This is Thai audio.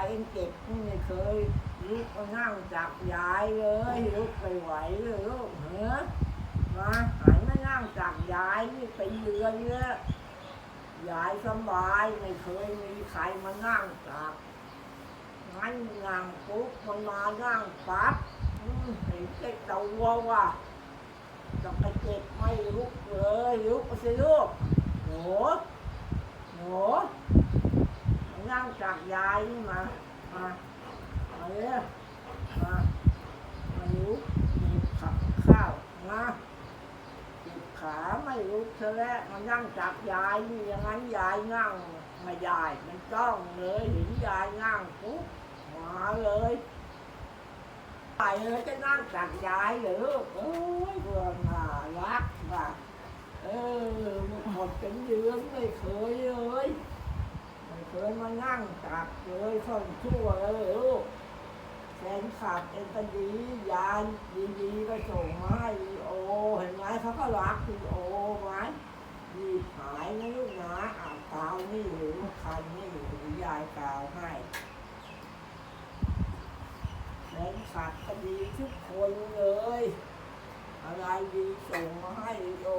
กเองเจ็บไม่เคยลุกมานั่งจับยายเลยลุกไปไหวเลยลูกเหรอมาหายมานั่งจับยายนี่ไปเดือนเนี่ยยายสบายไม่เคยมีใครมานั่งจับงั้นนั่งปุ๊บมันมานั่งปั๊บเห็นเจ็บตัวว่ะจะไปเจ็บไม่ลุกเลยลุกไปสิลูกโหโหนั่ง จากยายนี่มา มามาเลยมามาลุกมีขับข้าวมาจิบขาไม่ลุกเธอแล้วมานั่งจากยายนี่อย่างนั้นยายนั่งไม่ได้มันจ้องเลยเห็นยายนั่งปุ๊บมาเลยไปเลยจะนั่งจากยายหรือโอ้ยเบื่อหน่ารักว่ะเออหมดเป็นเดือนไม่เคยเลย นั่งตักเลยคนชั่วเลยลูกแฟนขับเอ็นตอดียานดีๆก็ส่งมาให้วีโอ เห็นไหมเขาก็รักวีโอไหมดีหายนะลูกนะอ่านกาวนี่หรือคันนี่หรือยายกาวให้แฟนขับก็ดีทุกคนเลย อะไรดีส่งมาให้วีโอ